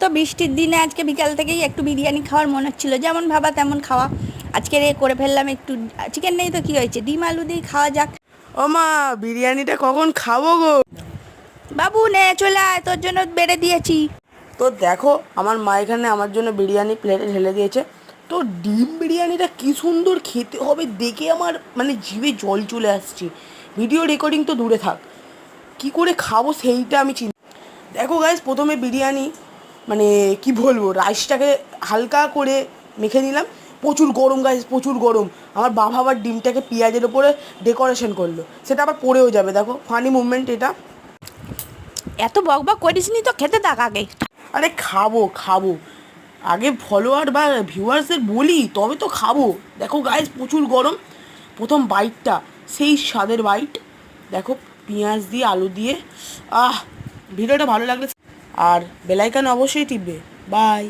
তো বৃষ্টির দিনে আজকে বিকাল থেকেই একটু বিরিয়ানি খাওয়ার মনে হচ্ছিল। যেমন ভাবা তেমন খাওয়া। আজকে রে করে ফেললাম একটু চিকেন নেই তো কী হয়েছে? ডিম আলু দিয়ে খাওয়া যাক। ও মা বিরিয়ানিটা কখন খাব গো? বাবু নে চলে আয় তোর জন্য বেড়ে দিয়েছি। তো দেখো আমার মা এখানে আমার জন্য বিরিয়ানি প্লেটে ঢেলে দিয়েছে। তো ডিম বিরিয়ানিটা কি সুন্দর খেতে হবে দেখে আমার মানে জিভে জল চলে আসছে। ভিডিও রেকর্ডিং তো দূরে থাক। কি করে খাব সেইটা আমি চিন্তা দেখো গাইজ প্রথমে বিরিয়ানি মানে কি বলব রাইসটাকে হালকা করে মেখে নিলাম। প্রচুর গরম গাইজ প্রচুর গরম। আমার বাবা আবার ডিমটাকে পেঁয়াজের ওপরে ডেকোরেশন করল। সেটা আবার পড়েও যাবে দেখো। ফানি মুভমেন্ট এটা। এত বক বক করিস নি তো খেতে থাক আগে। আরে খাব খাব। আগে ফলোয়ার বা ভিউয়ার্সদের বলি তবে তো খাব। দেখো গাইজ প্রচুর গরম। প্রথম বাইটটা সেই স্বাদের বাইট দেখো পেঁয়াজ দিয়ে আলু দিয়ে। আহ ভিডিওটা ভালো লাগলে আর বেলাইকান অবশ্যই টিপবে। বাই।